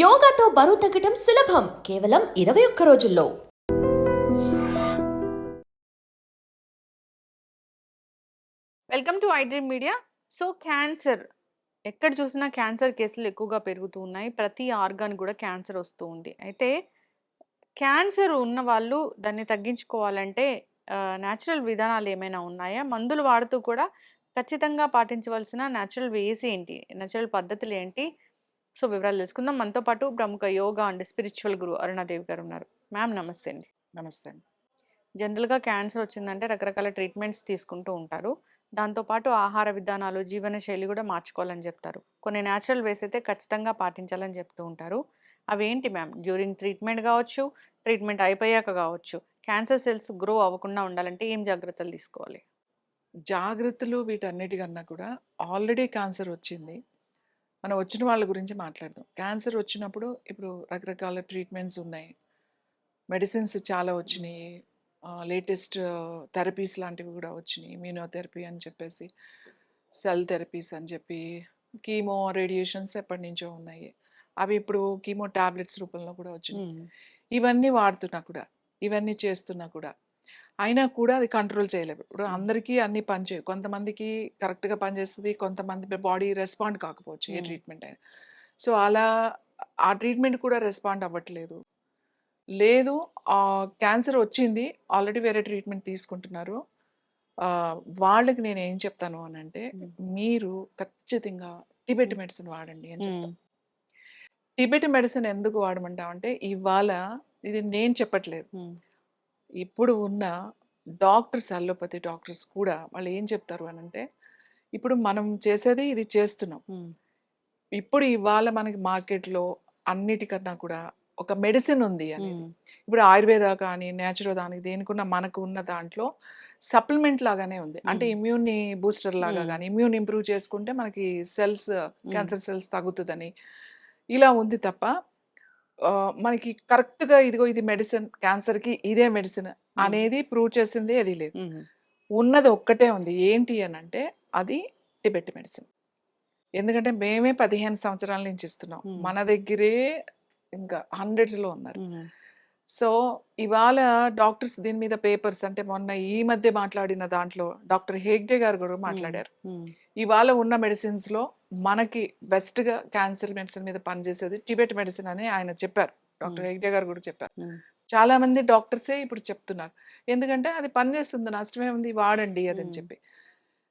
యోగాతో బరువు తగ్గటం సులభం. కేవలం ఇరవై ఒక్క రోజుల్లో. Welcome to iDream media so cancer ఎక్కడ చూసినా క్యాన్సర్ కేసులు ఎక్కువగా పెరుగుతూ ఉన్నాయి. ప్రతి ఆర్గాన్ కూడా క్యాన్సర్ వస్తూ ఉంది. అయితే క్యాన్సర్ ఉన్న వాళ్ళు దాన్ని తగ్గించుకోవాలంటే న్యాచురల్ విధానాలు ఏమైనా ఉన్నాయా? మందులు వాడుతూ కూడా ఖచ్చితంగా పాటించవలసిన న్యాచురల్ వేస్ ఏంటి? న్యాచురల్ పద్ధతులు ఏంటి? సో వివరాలు తెలుసుకుందాం. మనతో పాటు ప్రముఖ యోగా అండ్ స్పిరిచువల్ గురు అరుణాదేవి గారు ఉన్నారు. మ్యామ్ నమస్తే అండి. నమస్తే అండి. జనరల్గా క్యాన్సర్ వచ్చిందంటే రకరకాల ట్రీట్మెంట్స్ తీసుకుంటూ ఉంటారు. దాంతోపాటు ఆహార విధానాలు జీవన శైలి కూడా మార్చుకోవాలని చెప్తారు. కొన్ని న్యాచురల్ వేస్ అయితే ఖచ్చితంగా పాటించాలని చెప్తూ ఉంటారు. అవేంటి మ్యామ్? డ్యూరింగ్ ట్రీట్మెంట్ కావచ్చు ట్రీట్మెంట్ అయిపోయాక కావచ్చు. క్యాన్సర్ సెల్స్ గ్రో అవ్వకుండా ఉండాలంటే ఏం జాగ్రత్తలు తీసుకోవాలి? జాగ్రత్తలు వీటన్నిటికన్నా కూడా ఆల్రెడీ క్యాన్సర్ వచ్చింది. మనం వచ్చిన వాళ్ళ గురించి మాట్లాడదాం. క్యాన్సర్ వచ్చినప్పుడు ఇప్పుడు రకరకాల ట్రీట్మెంట్స్ ఉన్నాయి. మెడిసిన్స్ చాలా వచ్చినాయి. లేటెస్ట్ థెరపీస్ లాంటివి కూడా వచ్చినాయి. ఇమ్యూనోథెరపీ అని చెప్పేసి సెల్ థెరపీస్ అని చెప్పి కీమో రేడియేషన్స్ ఎప్పటి నుంచో ఉన్నాయి. అవి ఇప్పుడు కీమో టాబ్లెట్స్ రూపంలో కూడా వచ్చినాయి. ఇవన్నీ వాడుతున్నా కూడా ఇవన్నీ చేస్తున్నా కూడా అయినా కూడా అది కంట్రోల్ చేయలేవు. ఇప్పుడు. అందరికీ అన్ని పనిచేయవు కొంతమందికి కరెక్ట్గా పనిచేస్తుంది కొంతమంది బాడీ రెస్పాండ్ కాకపోవచ్చు ఏ. ట్రీట్మెంట్ అయినా. సో అలా ఆ ట్రీట్మెంట్ కూడా రెస్పాండ్ అవ్వట్లేదు. లేదు క్యాన్సర్ వచ్చింది ఆల్రెడీ వేరే ట్రీట్మెంట్ తీసుకుంటున్నారు. వాళ్ళకి నేను ఏం చెప్తాను అని అంటే. మీరు ఖచ్చితంగా టిబెట్. మెడిసిన్ వాడండి అని చెప్తాను టిబెట్ మెడిసిన్ ఎందుకు వాడమంటామంటే ఇవాళ ఇది నేను చెప్పట్లేదు. ఇప్పుడు ఉన్న డాక్టర్స్ అల్లోపతి డాక్టర్స్ కూడా వాళ్ళు ఏం చెప్తారు అని అంటే ఇప్పుడు మనం చేసేది ఇది చేస్తున్నాం. ఇప్పుడు ఇవాళ మనకి మార్కెట్లో అన్నిటికన్నా కూడా ఒక మెడిసిన్ ఉంది అనేది. ఇప్పుడు ఆయుర్వేద కానీ నేచురల్ దానికి దేనికున్న మనకు ఉన్న దాంట్లో సప్లిమెంట్ లాగానే ఉంది. అంటే. ఇమ్యూన్ని బూస్టర్ లాగా. కానీ ఇమ్యూన్ ఇంప్రూవ్ చేసుకుంటే మనకి సెల్స్ క్యాన్సర్ సెల్స్ తగ్గుతుందని ఇలా ఉంది తప్ప మనకి కరెక్ట్గా ఇదిగో ఇది మెడిసిన్ క్యాన్సర్కి ఇదే మెడిసిన్ అనేది ప్రూవ్ చేసింది అది లేదు. ఉన్నది ఒక్కటే ఉంది. ఏంటి అని అంటే అది టిబెట్ మెడిసిన్. ఎందుకంటే మేమే పదిహేను సంవత్సరాల నుంచి ఇస్తున్నాం. మన దగ్గరే ఇంకా హండ్రెడ్స్లో ఉన్నారు. సో ఇవాళ డాక్టర్స్ దీని మీద పేపర్స్ అంటే మొన్న ఈ మధ్య మాట్లాడిన దాంట్లో డాక్టర్ హేగ్డే గారు కూడా మాట్లాడారు. ఇవాళ ఉన్న మెడిసిన్స్లో మనకి బెస్ట్గా క్యాన్సర్ మెడిసిన్ మీద పనిచేసేది టిబెట్ మెడిసిన్ అని ఆయన చెప్పారు. డాక్టర్. హెగ్డే గారు కూడా చెప్పారు. చాలా మంది డాక్టర్సే ఇప్పుడు చెప్తున్నారు. ఎందుకంటే అది పనిచేస్తుంది నష్టమే ఉంది వాడండి అది అని మ్మ్. చెప్పి.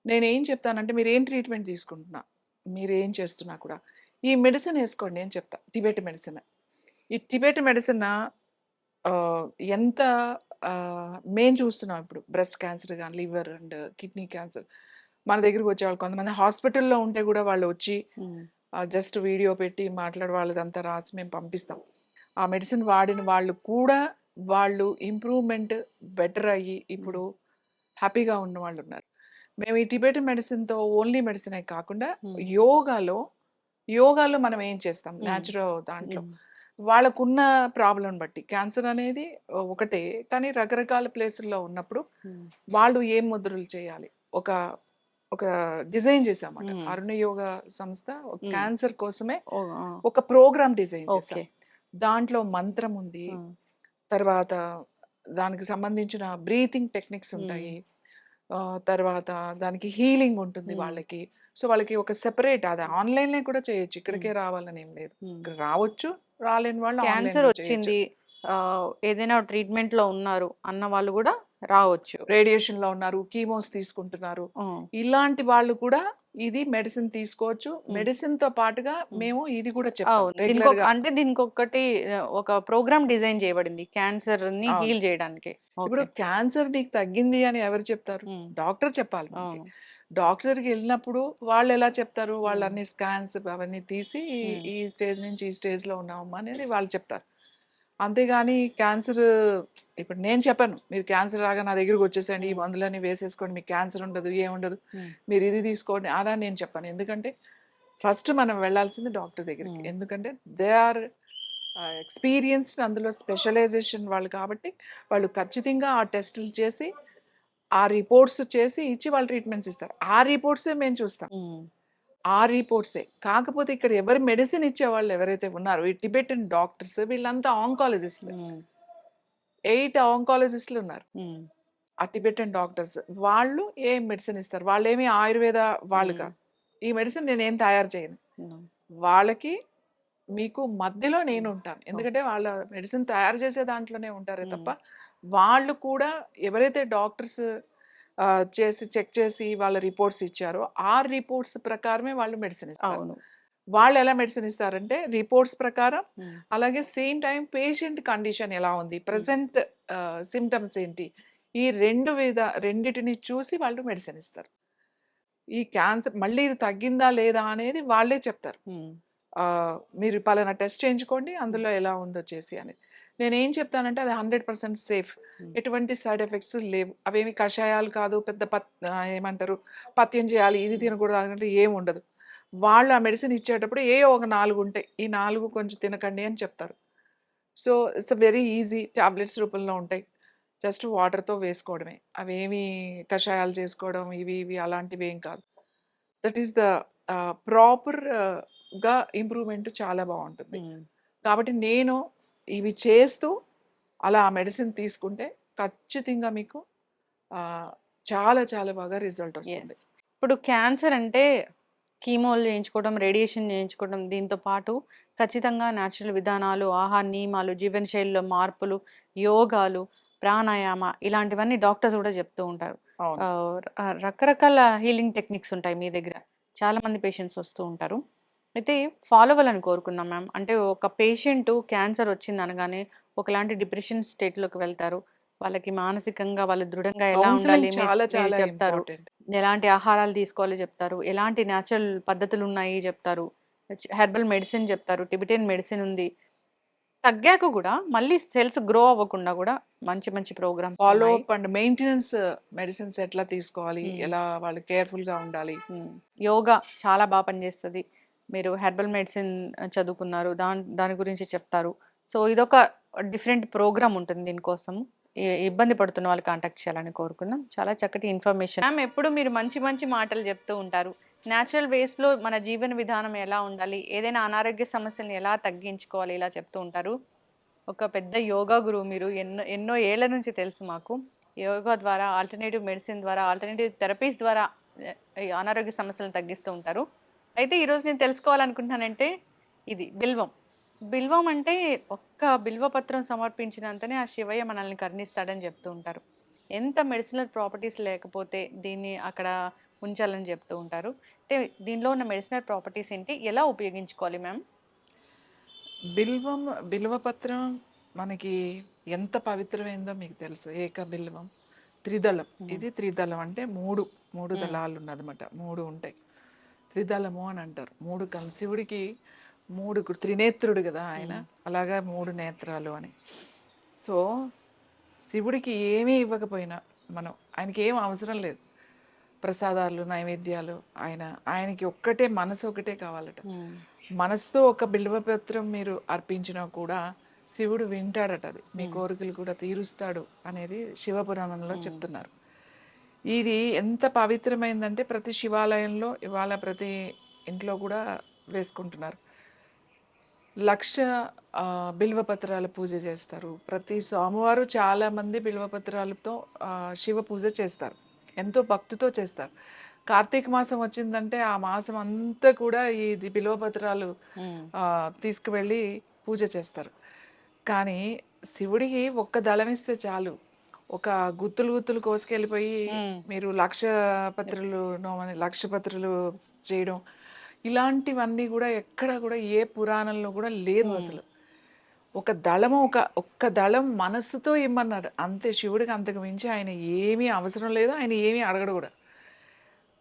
నేను ఏం చెప్తానంటే మీరు ఏం ట్రీట్మెంట్ తీసుకుంటున్నా మీరు ఏం చేస్తున్నా కూడా ఈ మెడిసిన్ వేసుకోండి అని చెప్తా టిబెట్ మెడిసిన్. ఈ టిబెట్ మెడిసిన్ ఎంత మేము చూస్తున్నాం ఇప్పుడు బ్రెస్ట్ క్యాన్సర్ కానీ లివర్ అండ్ కిడ్నీ క్యాన్సర్ మన దగ్గరికి వచ్చేవాళ్ళు కొంతమంది హాస్పిటల్లో ఉంటే కూడా వాళ్ళు వచ్చి జస్ట్ వీడియో పెట్టి మాట్లాడే వాళ్ళదంతా రాసి మేము పంపిస్తాం. ఆ మెడిసిన్ వాడిన వాళ్ళు కూడా వాళ్ళు ఇంప్రూవ్మెంట్ బెటర్ అయ్యి ఇప్పుడు హ్యాపీగా ఉన్న వాళ్ళు ఉన్నారు. మేము ఈ టిబెట్ మెడిసిన్తో ఓన్లీ మెడిసినే కాకుండా Hmm. యోగాలో యోగాలో మనం ఏం చేస్తాం. న్యాచురల్ దాంట్లో వాళ్ళకున్న ప్రాబ్లం బట్టి. క్యాన్సర్ అనేది ఒకటే కానీ రకరకాల ప్లేసుల్లో ఉన్నప్పుడు వాళ్ళు ఏం ముద్రలు చేయాలి? ఒక ఒక డిజైన్ మ్మ్. అరుణ యోగ సంస్థ. క్యాన్సర్ కోసమే ఒక ప్రోగ్రామ్ డిజైన్ చేసాం దాంట్లో మంత్రం ఉంది. తర్వాత దానికి సంబంధించిన బ్రీతింగ్ టెక్నిక్స్ ఉంటాయి. తర్వాత దానికి హీలింగ్ ఉంటుంది. వాళ్ళకి. సో వాళ్ళకి ఒక సెపరేట్ అది ఆన్లైన్ కూడా చేయొచ్చు. ఇక్కడికే రావాలని ఏం లేదు. ఇక్కడ రావచ్చు. రాలేని వాళ్ళు క్యాన్సర్. వచ్చింది. ఆ, ఏదైనా ట్రీట్మెంట్లో ఉన్నారు అన్న వాళ్ళు కూడా రావచ్చు. రేడియేషన్లో ఉన్నారు కీమోస్ తీసుకుంటున్నారు. ఇలాంటి వాళ్ళు కూడా ఇది మెడిసిన్ తీసుకోవచ్చు. మెడిసిన్తో పాటుగా మేము ఇది కూడా గా అంటే దీనికి ఒకటి ఒక ప్రోగ్రామ్ డిజైన్ చేయబడింది క్యాన్సర్ని. హీల్ చేయడానికి. ఇప్పుడు. క్యాన్సర్ నీకు తగ్గింది అని ఎవరు చెప్తారు? డాక్టర్ చెప్పాలి డాక్టర్కి వెళ్ళినప్పుడు వాళ్ళు ఎలా చెప్తారు వాళ్ళు. అన్ని స్కాన్స్ అవన్నీ తీసి ఈ- స్టేజ్ నుంచి ఈ స్టేజ్లో ఉన్నామమ్మా అనేది వాళ్ళు చెప్తారు అంతేగాని క్యాన్సర్ ఇప్పుడు నేను చెప్పాను మీరు క్యాన్సర్ రాగా నా దగ్గరికి వచ్చేసండి ఈ. మందులన్నీ వేసేసుకోండి మీకు క్యాన్సర్ ఉండదు ఏముండదు. మీరు ఇది తీసుకోండి అలా నేను చెప్పాను ఎందుకంటే ఫస్ట్ మనం వెళ్ళాల్సింది డాక్టర్ దగ్గరికి. ఎందుకంటే దే ఆర్ ఎక్స్పీరియన్స్డ్ అందులో స్పెషలైజేషన్ వాళ్ళు కాబట్టి వాళ్ళు ఖచ్చితంగా ఆ టెస్టులు చేసి ఆ రిపోర్ట్స్ చేసి ఇచ్చి వాళ్ళు ట్రీట్మెంట్స్ ఇస్తారు ఆ రిపోర్ట్సే మేము చూస్తాం ఆ రిపోర్ట్సే. కాకపోతే ఇక్కడ ఎవరు మెడిసిన్ ఇచ్చేవాళ్ళు ఎవరైతే ఉన్నారో ఈ టిబెటన్ డాక్టర్స్ వీళ్ళంతా ఆంకాలజిస్ట్‌లు. 8 ఆంకాలజిస్ట్‌లు ఉన్నారు. ఆ టిబెటన్ డాక్టర్స్. వాళ్ళు ఏం మెడిసిన్ ఇస్తారు. ఆయుర్వేద వాళ్ళు హ్మ్. కాదు. ఈ మెడిసిన్ నేనేం తయారు చేయను. వాళ్ళకి మీకు మధ్యలో. నేనుంటాను. ఓకే. ఎందుకంటే వాళ్ళ మెడిసిన్ తయారు చేసే దాంట్లోనే ఉంటారే తప్ప. వాళ్ళు కూడా ఎవరైతే డాక్టర్స్ చేసి చెక్ చేసి వాళ్ళ రిపోర్ట్స్ ఇచ్చారో, ఆ రిపోర్ట్స్ ప్రకారమే వాళ్ళు మెడిసిన్ ఇస్తారు. అవును. వాళ్ళెలా మెడిసిన్ ఇస్తారంటే రిపోర్ట్స్ ప్రకారం. అలాగే సేమ్ టైమ్ పేషెంట్ కండిషన్ ఎలా ఉంది? ప్రెజెంట్ ఆహ్, సింప్టమ్స్ ఏంటి? ఈ 2 విధ రెండిటిని చూసి వాళ్ళు మెడిసిన్ ఇస్తారు. ఈ క్యాన్సర్ మళ్ళీ ఇది తగ్గిందా లేదా అనేది వాళ్ళే చెప్తారు. మీరు పలానా టెస్ట్ చేయించుకోండి. అందులో ఎలా ఉందో చేసి అని. నేనేం చెప్తానంటే అది 100% సేఫ్. హ్మ్. ఎటువంటి సైడ్ ఎఫెక్ట్స్ లేవు. అవేమి కషాయాలు కాదు. పెద్ద పత్ ఏమంటారు పథ్యం చేయాలి. ఇది. తినకూడదు అదంటే ఏమి ఉండదు. వాళ్ళు ఆ మెడిసిన్ ఇచ్చేటప్పుడు ఏయో ఒక 4 ఉంటాయి. ఈ 4 కొంచెం తినకండి అని చెప్తారు. So, it's very easy tablets రూపంలో ఉంటాయి. జస్ట్ వాటర్‌తో వేసుకోవడమే. అవేమి కషాయాలు చేసుకోవడం ఇవి ఇవి అలాంటివేం కాదు. దట్ ఈస్ ద ప్రాపర్‌గా ఇంప్రూవ్‌మెంట్ చాలా బావుంటుంది. హ్మ్. కాబట్టి నేను ఇవి చేస్తూ అలా ఆ మెడిసిన్ తీసుకుంటే ఖచ్చితంగా మీకు చాలా చాలా బాగా రిజల్ట్ వస్తుంది. ఇప్పుడు క్యాన్సర్ అంటే కీమోలు చేయించుకోవడం, రేడియేషన్ చేయించుకోవడం దీంతో పాటు ఖచ్చితంగా న్యాచురల్ విధానాలు, ఆహార నియమాలు, జీవనశైలిలో మార్పులు, యోగాలు, ప్రాణాయామ ఇలాంటివన్నీ డాక్టర్స్ కూడా చెప్తూ ఉంటారు. రకరకాల హీలింగ్ టెక్నిక్స్ ఉంటాయి మీ దగ్గర. చాలామంది పేషెంట్స్ వస్తూ ఉంటారు. అయితే ఫాలో అవ్వాలని కోరుకుందాం మ్యామ్. అంటే ఒక పేషెంటు క్యాన్సర్ వచ్చిందనగానే ఒకలాంటి డిప్రెషన్ స్టేట్‌లోకి వెళ్తారు. వాళ్ళకి మానసికంగా వాళ్ళు దృఢంగా ఎలా ఉండాలి చాలా చాలా చెప్తారు. ఎలాంటి ఆహారాలు తీసుకోవాలో చెప్తారు. ఎలాంటి న్యాచురల్ పద్ధతులున్నాయి చెప్తారు. చ్ హెర్బల్ మెడిసిన్ చెప్తారు. టిబెటియన్ మెడిసిన్ ఉంది. తగ్గాక గూడా మళ్ళీ సెల్స్ గ్రో అవ్వకుండా గూడా మంచి మంచి ప్రోగ్రామ్స్ ఫాలో ఉన్నాయి. అప్ అండ్ మెయింటెనెన్స్ మెడిసిన్స్ ఎట్లా తీసుకోవాలి? ఎలా వాళ్ళు కేర్‌ఫుల్‌గా ఉండాలి? హ్మ్. యోగా చాలా బా పనిచేస్తది. మీరు హెర్బల్ మెడిసిన్ చదువుకున్నారు. దాని దాని గురించి చెప్తారు. సో, ఇదొక డిఫరెంట్ ప్రోగ్రామ్ ఉంటుంది దీనికోసం. ఇబ్బంది పడుతున్న వాళ్ళు కాంటాక్ట్ చేయాలని కోరుకుందాం. చాలా చక్కటి ఇన్ఫర్మేషన్. మ్యామ్ ఎప్పుడు మీరు మంచి మంచి మాటలు చెప్తూ ఉంటారు. న్యాచురల్ వేస్‌లో మన జీవన విధానం ఎలా ఉండాలి? ఏదైనా అనారోగ్య సమస్యలను ఎలా తగ్గించుకోవాలి? ఇలా చెప్తూ ఉంటారు. ఒక పెద్ద యోగా గురువు మీరు. ఎన్నో ఎన్నో ఏళ్ళ నుంచి తెలుసు మాకు. యోగా ద్వారా, ఆల్టర్‌నేటివ్ మెడిసిన్ ద్వారా, ఆల్టర్‌నేటివ్ థెరపీస్ ద్వారా అనారోగ్య సమస్యలను తగ్గిస్తూ ఉంటారు. అయితే ఈరోజు నేను తెలుసుకోవాలనుకుంటున్నానంటే ఇది బిల్వం. బిల్వం అంటే ఒక్క బిల్వ పత్రం సమర్పించినంతనే ఆ శివయ్య మనల్ని కరుణిస్తాడని చెప్తూ ఉంటారు. ఎంత మెడిసినల్ ప్రాపర్టీస్ లేకపోతే దీన్ని అక్కడ ఉంచాలని చెప్తూ ఉంటారు. అయితే దీనిలో ఉన్న మెడిసినల్ ప్రాపర్టీస్ ఏంటి? ఎలా ఉపయోగించుకోవాలి మ్యామ్? బిల్వం బిల్వపత్రం మనకి ఎంత పవిత్రమైందో మీకు తెలుసు. ఏక బిల్వం, త్రిదళం. ఇది త్రిదళం అంటే 3, 3 హ్మ్. దళాలు ఉన్నదన్నమాట. 3 ఉంటాయి. త్రిదళము అని అంటారు. 3 కల్ శివుడికి 3 కు త్రినేత్రుడు గదా ఆయన. అలాగా 3 నేత్రాలు అని. సో, శివుడికి ఏమీ ఇవ్వకపోయినా మనం ఆయనకి ఏం అవసరం లేదు. ప్రసాదాలు, నైవేద్యాలు ఆయన ఆయనకి ఒక్కటే మనసు ఒకటే కావాలట. మనసుతో ఒక బిల్వపత్రం మీరు అర్పించినా కూడా శివుడు వింటాడట అది. మీ. కోరికలు కూడా తీరుస్తాడు అనేది శివపురాణంలో. చెప్తున్నారు. ఇది ఎంత పవిత్రమైందంటే ప్రతి శివాలయంలో ఇవాళ ప్రతి ఇంట్లో కూడా వేసుకుంటున్నారు. లక్ష బిల్వపత్రాల పూజ చేస్తారు. ప్రతి సోమవారం చాలామంది బిల్వపత్రాలతో శివ పూజ చేస్తారు. ఎంతో భక్తితో చేస్తారు. కార్తీక మాసం వచ్చిందంటే ఆ మాసం అంతా కూడా ఇది బిల్వపత్రాలు తీసుకువెళ్ళి పూజ చేస్తారు. కానీ శివుడికి ఒక్క దళం ఇస్తే చాలు. ఒక గుత్తులు గుత్తులు కోసుకెళ్ళిపోయి. మీరు లక్ష పత్రులు నోమని లక్ష పత్రులు చేయడం ఇలాంటివన్నీ కూడా ఎక్కడ కూడా ఏ పురాణంలో కూడా లేదు. అసలు. ఒక దళము ఒక ఒక్క దళం మనస్సుతో ఇమ్మన్నాడు. అంతే శివుడికి అంతకు మించి ఆయన ఏమీ అవసరం లేదు. ఆయన ఏమీ అడగడు కూడా.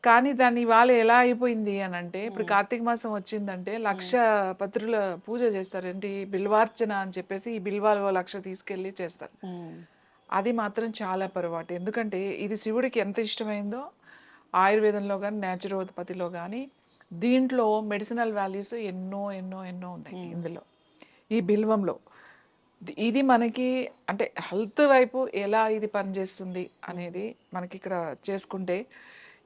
కానీ దాన్ని ఇవాళ ఎలా అయిపోయింది అనంటే ఇప్పుడు హ్మ్. కార్తీక మాసం వచ్చిందంటే లక్ష. పత్రుల పూజ చేస్తారు. ఏంటి బిల్వార్చన అని చెప్పేసి ఈ బిల్వాలు లక్ష తీసుకెళ్ళి చేస్తారు. అది మాత్రం చాలా పొరపాటు. ఎందుకంటే ఇది శివుడికి ఎంత ఇష్టమైందో ఆయుర్వేదంలో గాని, న్యాచురోపతిలో గాని దీంట్లో మెడిసినల్ వాల్యూస్ ఎన్నో ఎన్నో ఎన్నో ఉన్నాయి. ఇందులో. ఈ బిల్వంలో. ఇది మనకి అంటే హెల్త్ వైపు ఎలా ఇది పనిచేస్తుంది. అనేది మనకిక్కడ చేసుకుంటే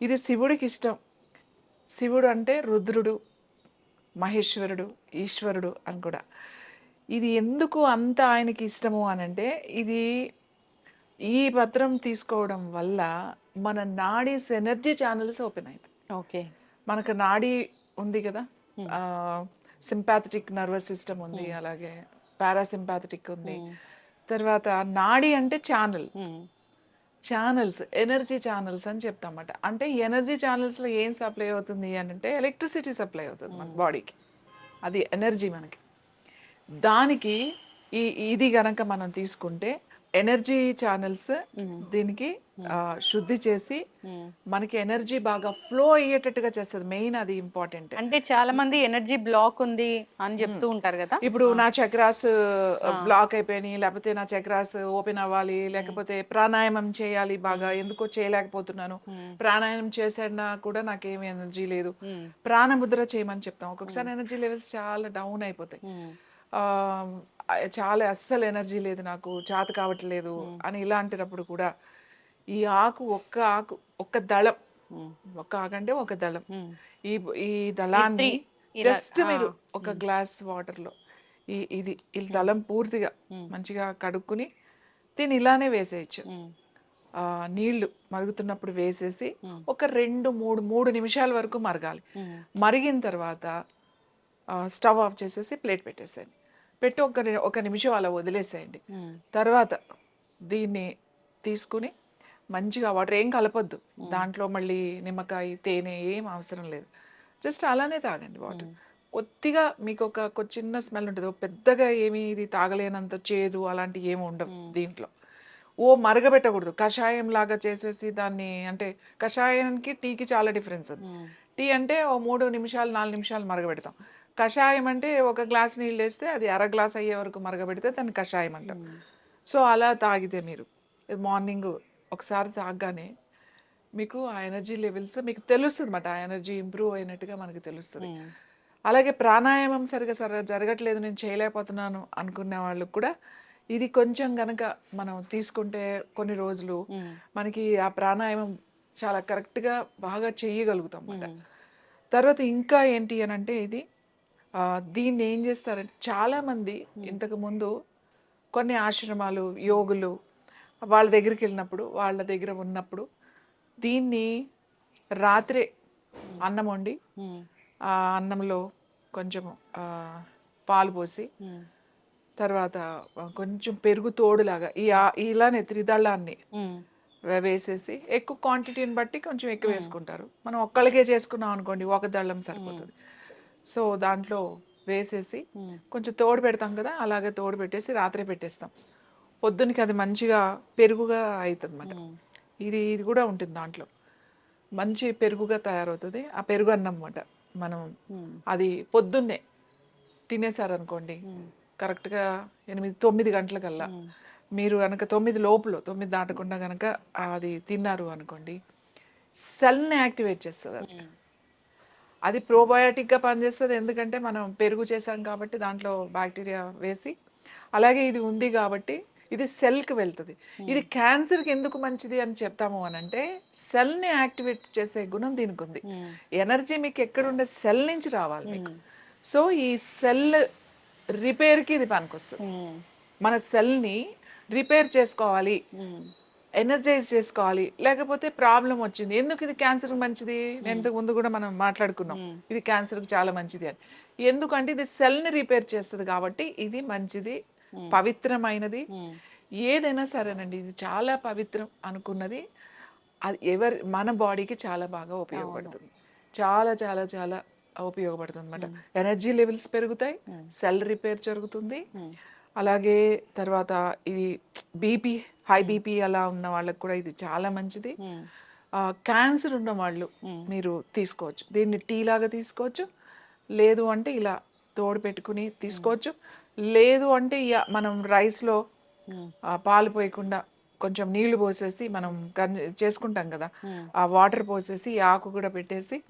ఇది శివుడికి ఇష్టం. శివుడు అంటే రుద్రుడు మహేశ్వరుడు ఈశ్వరుడు అని కూడా ఇది ఎందుకు అంత ఆయనకి ఇష్టము అని అంటే ఇది ఈ పత్రం తీసుకోవడం వల్ల మన నాడీస్ ఎనర్జీ ఛానల్స్ ఓపెన్ అవుతాయి ఓకే. మనకు నాడీ ఉంది కదా. సింపాథటిక్ నర్వస్ సిస్టమ్ ఉంది. అలాగే పారాసింపాథటిక్ ఉంది. తర్వాత నాడీ అంటే ఛానల్. ఛానల్స్ ఎనర్జీ ఛానల్స్ అని చెప్తామట అంటే ఎనర్జీ ఛానల్స్లో ఏం సప్లై అవుతుంది అని అంటే ఎలక్ట్రిసిటీ సప్లై అవుతుంది మన. బాడీకి. అది ఎనర్జీ మనకి. దానికి ఈ ఇది గనక మనం తీసుకుంటే ఎనర్జీ ఛానల్స్ దీనికి శుద్ధి చేసి మనకి ఎనర్జీ బాగా ఫ్లో అయ్యేటట్టుగా చేస్తుంది. మెయిన్ అది ఇంపార్టెంట్. అంటే చాలా మంది ఎనర్జీ బ్లాక్ ఉంది అని చెప్తూ ఉంటారు కదా? ఇప్పుడు. నా చక్రాస్. బ్లాక్ అయిపోయినాయి లేకపోతే నా చక్రాస్ ఓపెన్ అవ్వాలి లేకపోతే ప్రాణాయామం చేయాలి బాగా ఎందుకో చేయలేకపోతున్నాను. ప్రాణాయామం చేసినా కూడా నాకేమి ఎనర్జీ లేదు. ప్రాణముద్ర చేయమని చెప్తాం. ఒక్కొక్కసారి ఎనర్జీ లెవెల్స్ చాలా డౌన్ అయిపోతాయి. చాలా అస్సలు ఎనర్జీ లేదు నాకు చేత కావట్లేదు. అని ఇలాంటినప్పుడు కూడా ఈ ఆకు ఒక్క ఆకు ఒక్క దళం ఒక్క ఆకు అంటే ఒక దళం. ఈ ఈ దళాన్ని జస్ట్ మీరు ఒక గ్లాస్ వాటర్లో ఈ ఇది ఈ దళం పూర్తిగా మంచిగా కడుక్కుని దీన్ని ఇలానే వేసేయచ్చు. నీళ్ళు మరుగుతున్నప్పుడు వేసేసి ఒక రెండు మూడు మూడు నిమిషాల వరకు మరగాలి. మరిగిన తర్వాత స్టవ్ ఆఫ్ చేసేసి ప్లేట్ పెట్టేసేయండి. పెట్టి ఒక ఒక నిమిషం అలా వదిలేసేయండి. తర్వాత దీన్ని తీసుకుని మంచిగా వాటర్ ఏం కలపొద్దు. దాంట్లో మళ్ళీ నిమ్మకాయ తేనె ఏం అవసరం లేదు. జస్ట్ అలానే తాగండి వాటర్. కొద్దిగా మీకు ఒక చిన్న స్మెల్ ఉంటుంది. ఓ పెద్దగా ఏమి ఇది తాగలేనంత చేదు అలాంటి ఏమి ఉండవు. దీంట్లో. ఓ మరగబెట్టకూడదు. కషాయం లాగా చేసేసి దాన్ని అంటే కషాయానికి టీకి చాలా డిఫరెన్స్ ఉంది. టీ అంటే ఓ మూడు నిమిషాలు నాలుగు నిమిషాలు మరగబెడతాం. కషాయం అంటే ఒక గ్లాస్ నీళ్ళు వేస్తే అది అర గ్లాస్ అయ్యే వరకు మరగబెడితే దాన్ని కషాయం అంటాం సో అలా తాగితే మీరు మార్నింగ్ ఒకసారి తాగగానే మీకు ఆ ఎనర్జీ లెవెల్స్ మీకు తెలుస్తుంది అన్నమాట. ఆ ఎనర్జీ ఇంప్రూవ్ అయినట్టుగా మనకి తెలుస్తుంది. అలాగే ప్రాణాయామం సరిగా సర జరగట్లేదు నేను చేయలేకపోతున్నాను అనుకునే వాళ్ళకి కూడా ఇది కొంచెం గనక మనం తీసుకుంటే కొన్ని రోజులు మనకి ఆ ప్రాణాయామం చాలా కరెక్ట్గా బాగా చేయగలుగుతాం అన్నమాట. తర్వాత ఇంకా ఏంటి అని అంటే ఇది దీన్ని ఏం చేస్తారంటే చాలామంది Hmm. ఇంతకు ముందు కొన్ని ఆశ్రమాలు యోగులు వాళ్ళ దగ్గరికి వెళ్ళినప్పుడు వాళ్ళ దగ్గర ఉన్నప్పుడు దీన్ని రాత్రే అన్నం వండి ఆ అన్నంలో కొంచెం పాలు పోసి తర్వాత కొంచెం పెరుగు తోడులాగా ఈ ఇలానే త్రిదళాన్ని వేసేసి ఎక్కువ క్వాంటిటీని బట్టి కొంచెం ఎక్కువ. వేసుకుంటారు. మనం ఒక్కళ్ళకే చేసుకున్నాం అనుకోండి ఒక దళ్ళం సరిపోతుంది. సో దాంట్లో వేసేసి ఉమ్, కొంచెం తోడు పెడతాం కదా అలాగే తోడు పెట్టేసి రాత్రి పెట్టేస్తాం. పొద్దునకి అది మంచిగా పెరుగుగా అవుతుంది అన్నమాట ఉమ్, ఇది ఇది కూడా ఉంటుంది దాంట్లో. మంచి పెరుగుగా తయారవుతుంది. ఆ పెరుగు అన్నం అన్నమాట. మనం ఉమ్, అది పొద్దున్నే తినేసారనుకోండి కరెక్ట్గా ఎనిమిది తొమ్మిది గంటలకల్లా మీరు కనుక తొమ్మిది లోపల తొమ్మిది దాటకుండా కనుక అది తిన్నారు అనుకోండి సెల్ని యాక్టివేట్ చేస్తుంది అది ప్రోబయోటిక్గా పనిచేస్తుంది. ఎందుకంటే మనం పెరుగు చేసాం కాబట్టి దాంట్లో బ్యాక్టీరియా వేసి అలాగే ఇది ఉంది కాబట్టి ఇది సెల్కి వెళ్తుంది. ఇది క్యాన్సర్కి ఎందుకు మంచిది అని చెప్తాము అని అంటే సెల్ని యాక్టివేట్ చేసే గుణం దీనికి ఉంది. ఎనర్జీ మీకు ఎక్కడుండే సెల్ నుంచి రావాలి మీకు. సో ఈ సెల్ రిపేర్కి ఇది పనికొస్తుంది. మన సెల్ని రిపేర్ చేసుకోవాలి. ఎనర్జైజ్ చేసుకోవాలి. లేకపోతే ప్రాబ్లం వచ్చింది. ఎందుకు ఇది క్యాన్సర్కి మంచిది? నేను ఇంతకు ముందు కూడా మనం మాట్లాడుకున్నాం. ఉమ్, ఇది క్యాన్సర్కి చాలా మంచిది అని. ఎందుకంటే ఇది సెల్ని రిపేర్ చేస్తుంది కాబట్టి ఇది మంచిది ఉమ్, పవిత్రమైనది. ఏదైనా సరేనండి ఇది చాలా పవిత్రం అనుకున్నది. అది ఎవరి మన బాడీకి చాలా బాగా ఉపయోగపడుతుంది. చాలా చాలా చాలా ఉపయోగపడుతుంది అనమాట. ఎనర్జీ లెవెల్స్ పెరుగుతాయి. సెల్ రిపేర్ జరుగుతుంది. అలాగే తర్వాత ఇది బీపీ హై బీపీ అలా ఉన్న వాళ్ళకి కూడా ఇది చాలా మంచిది. క్యాన్సర్ ఉన్న వాళ్ళు మీరు తీసుకోవచ్చు. దీన్ని టీ లాగా తీసుకోవచ్చు. లేదు అంటే ఇలా తోడు పెట్టుకుని తీసుకోవచ్చు. లేదు అంటే ఇయ- మనం రైస్లో పాలు పోయకుండా కొంచెం నీళ్ళు పోసేసి మనం చేసుకుంటాం కదా. ఆ వాటర్ పోసేసి ఆకు కూడా పెట్టేసి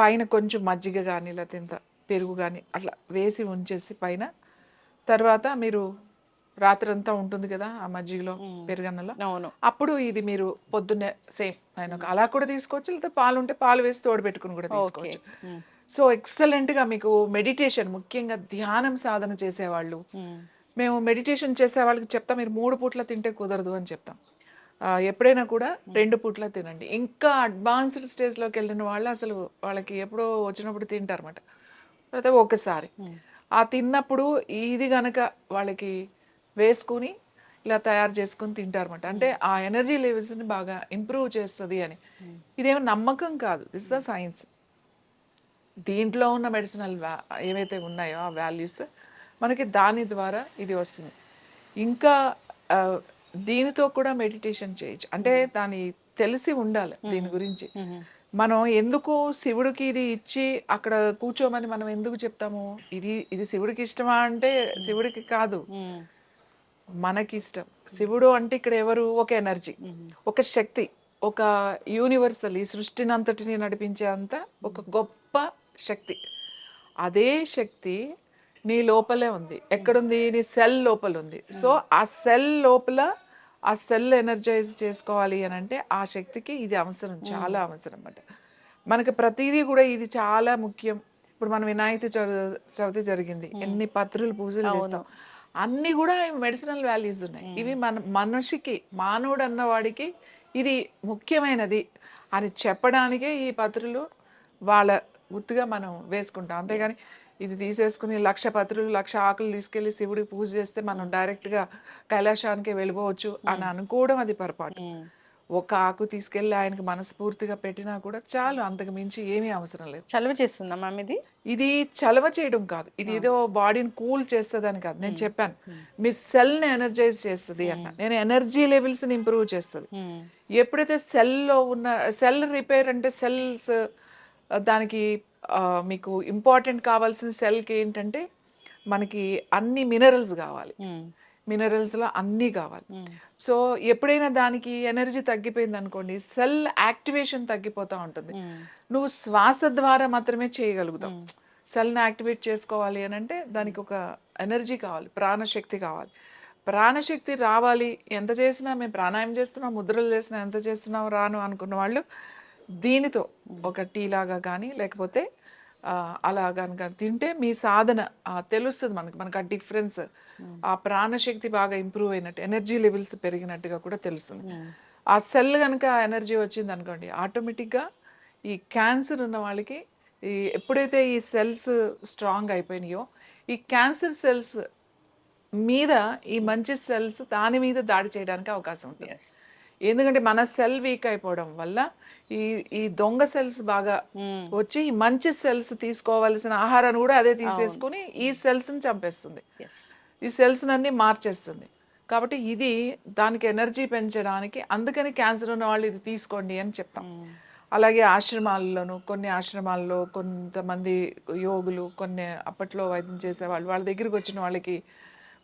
పైన కొంచెం మజ్జిగ కానీ లేకపోతే పెరుగు కానీ అట్లా వేసి ఉంచేసి పైన. తర్వాత మీరు రాత్రంతా ఉంటుంది కదా ఆ మజ్జిగలో. పెరుగన్నలో. అవును. అప్పుడు ఇది మీరు పొద్దున్నే సేమ్ ఆయన అలా కూడా తీసుకోవచ్చు లేదా పాలు ఉంటే పాలు వేసి తోడు పెట్టుకుని కూడా తీసుకోవచ్చు. సో ఎక్సలెంట్గా మీకు మెడిటేషన్ ముఖ్యంగా ధ్యానం సాధన చేసేవాళ్ళు. మేము మెడిటేషన్ చేసే వాళ్ళకి చెప్తాం మీరు మూడు పూట్ల తింటే కుదరదు అని చెప్తాం. ఎప్పుడైనా కూడా రెండు పూట్ల తినండి. ఇంకా అడ్వాన్స్డ్ స్టేజ్లోకి వెళ్ళిన వాళ్ళు అసలు వాళ్ళకి ఎప్పుడో వచ్చినప్పుడు తింటారన్నమాట. లేకపోతే ఒకసారి. ఆ తిన్నప్పుడు ఇది గనక వాళ్ళకి వేసుకుని ఇలా తయారు చేసుకుని తింటారన్నమాట. అంటే ఆ ఎనర్జీ లెవెల్స్ని బాగా ఇంప్రూవ్ చేస్తుంది అని. ఇదేమో నమ్మకం కాదు. దిస్ ద సైన్స్ దీంట్లో ఉన్న మెడిసినల్ ఏవైతే ఉన్నాయో ఆ వాల్యూస్ మనకి దాని ద్వారా ఇది వస్తుంది. ఇంకా దీనితో కూడా మెడిటేషన్ చేయొచ్చు. అంటే దాని తెలిసి ఉండాలి దీని గురించి. మనం ఎందుకు శివుడికి ఇది ఇచ్చి అక్కడ కూర్చోమని మనం ఎందుకు చెప్తాము? ఇది ఇది శివుడికి ఇష్టమా అంటే శివుడికి కాదు. మనకి ఇష్టం శివుడు అంటే ఇక్కడ ఎవరు? ఒక ఎనర్జీ ఒక శక్తి ఒక యూనివర్సల్ ఈ సృష్టిని అంతటిని నడిపించే అంత ఒక గొప్ప శక్తి. అదే శక్తి నీ లోపలే ఉంది. ఎక్కడుంది? నీ సెల్ లోపల ఉంది సో ఆ సెల్ లోపల ఆ సెల్ ఎనర్జైజ్ చేసుకోవాలి అని అంటే ఆ శక్తికి ఇది అవసరం చాలా అవసరం అన్నమాట. మనకి ప్రతిదీ కూడా ఇది చాలా ముఖ్యం. ఇప్పుడు మనం వినాయక చవి- చవితి జరిగింది. ఎన్ని పత్రులు పూజలు చేస్తాం. అన్ని కూడా మెడిసినల్ వాల్యూస్ ఉన్నాయి. ఇవి మన మనిషికి మానవుడు అన్నవాడికి ఇది ముఖ్యమైనది. అని చెప్పడానికే ఈ పత్రులు వాళ్ళ గుర్తుగా మనం వేసుకుంటాం. అంతేగాని ఇది తీసేసుకుని లక్ష పత్రులు లక్ష ఆకులు తీసుకెళ్ళి శివుడికి పూజ చేస్తే మనం డైరెక్ట్గా కైలాసానికి వెళ్ళిపోవచ్చు అని అనుకోవడం అది పొరపాటు. ఒక ఆకు తీసుకెళ్ళి ఆయనకి మనస్ఫూర్తిగా పెట్టినా కూడా చాలు అంతకు మించి ఏమీ అవసరం లేదు. చలువ చేస్తుందా మ్యామ్ ఇది? ఇది చలవ చేయడం కాదు. ఇది ఏదో బాడీని కూల్ చేస్తుందని కాదు. నేను చెప్పాను. మీ సెల్ని ఎనర్జైజ్ చేస్తుంది అన్న. నేను ఎనర్జీ లెవెల్స్ని ఇంప్రూవ్ చేస్తుంది. ఎప్పుడైతే సెల్లో ఉన్న సెల్ రిపేర్ అంటే సెల్స్ దానికి మీకు ఇంపార్టెంట్ కావాల్సిన సెల్కి ఏంటంటే మనకి అన్ని మినరల్స్ కావాలి. మినరల్స్లో అన్నీ కావాలి. సో ఎప్పుడైనా దానికి ఎనర్జీ తగ్గిపోయింది అనుకోండి సెల్ యాక్టివేషన్ తగ్గిపోతూ ఉంటుంది. నువ్వు శ్వాస ద్వారా మాత్రమే చేయగలుగుతావు. సెల్ని యాక్టివేట్ చేసుకోవాలి అని అంటే దానికి ఒక ఎనర్జీ కావాలి ప్రాణశక్తి కావాలి. ప్రాణశక్తి రావాలి ఎంత చేసినా మేము ప్రాణాయామం చేస్తున్నాం ముద్రలు చేసినా ఎంత చేస్తున్నాం రాను అనుకున్న వాళ్ళు దీనితో ఒక టీ లాగా కానీ లేకపోతే అలా కనుక తింటే మీ సాధన తెలుస్తుంది మనకి మనకు ఆ డిఫరెన్స్. ఆ ప్రాణశక్తి బాగా ఇంప్రూవ్ అయినట్టు ఎనర్జీ లెవెల్స్ పెరిగినట్టుగా కూడా తెలుస్తుంది. ఆ సెల్ కనుక ఎనర్జీ వచ్చింది అనుకోండి ఆటోమేటిక్గా ఈ క్యాన్సర్ ఉన్న వాళ్ళకి ఈ ఎప్పుడైతే ఈ సెల్స్ స్ట్రాంగ్ అయిపోయినాయో ఈ క్యాన్సర్ సెల్స్ మీద ఈ మంచి సెల్స్ దాని మీద దాడి చేయడానికి అవకాశం ఉంటుంది. ఎందుకంటే మన సెల్ వీక్ అయిపోవడం వల్ల ఈ ఈ దొంగ సెల్స్ బాగా వచ్చి ఈ మంచి సెల్స్ తీసుకోవాల్సిన ఆహారాన్ని కూడా అదే తీసేసుకుని ఈ సెల్స్ని చంపేస్తుంది. ఈ సెల్స్ అన్ని మార్చేస్తుంది. కాబట్టి ఇది దానికి ఎనర్జీ పెంచడానికి అందుకని క్యాన్సర్ ఉన్న వాళ్ళు ఇది తీసుకోండి అని చెప్తాం. అలాగే ఆశ్రమాల్లోనూ కొన్ని ఆశ్రమాల్లో కొంతమంది యోగులు కొన్ని అప్పట్లో వైద్యం చేసేవాళ్ళు వాళ్ళ దగ్గరికి వచ్చిన వాళ్ళకి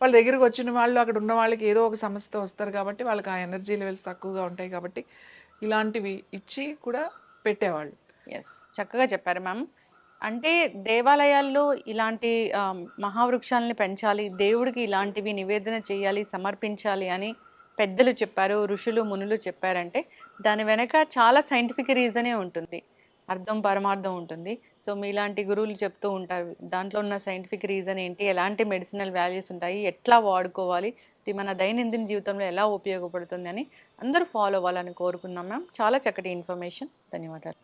వాళ్ళ దగ్గరికి వచ్చిన వాళ్ళు అక్కడ ఉన్న వాళ్ళకి ఏదో ఒక సమస్యతో వస్తారు కాబట్టి వాళ్ళకి ఆ ఎనర్జీ లెవెల్స్ తక్కువగా ఉంటాయి కాబట్టి ఇలాంటివి ఇచ్చి కూడా పెట్టేవాళ్ళు. ఎస్ చక్కగా చెప్పారు మ్యామ్. అంటే దేవాలయాల్లో ఇలాంటి మహావృక్షాలని పెంచాలి దేవుడికి ఇలాంటివి నివేదన చేయాలి సమర్పించాలి అని పెద్దలు చెప్పారు ఋషులు మునులు చెప్పారంటే దాని వెనక చాలా సైంటిఫిక్ రీజనే ఉంటుంది. అర్థం పరమార్థం ఉంటుంది. సో మీలాంటి గురువులు చెప్తూ ఉంటారు దాంట్లో ఉన్న సైంటిఫిక్ రీజన్ ఏంటి? ఎలాంటి మెడిసినల్ వాల్యూస్ ఉంటాయి? ఎట్లా వాడుకోవాలి? ఇది మన దైనందిన జీవితంలో ఎలా ఉపయోగపడుతుంది? అని అందరూ ఫాలో అవ్వాలని కోరుకుందాం మ్యామ్ చాలా చక్కటి ఇన్ఫర్మేషన్ ధన్యవాదాలు.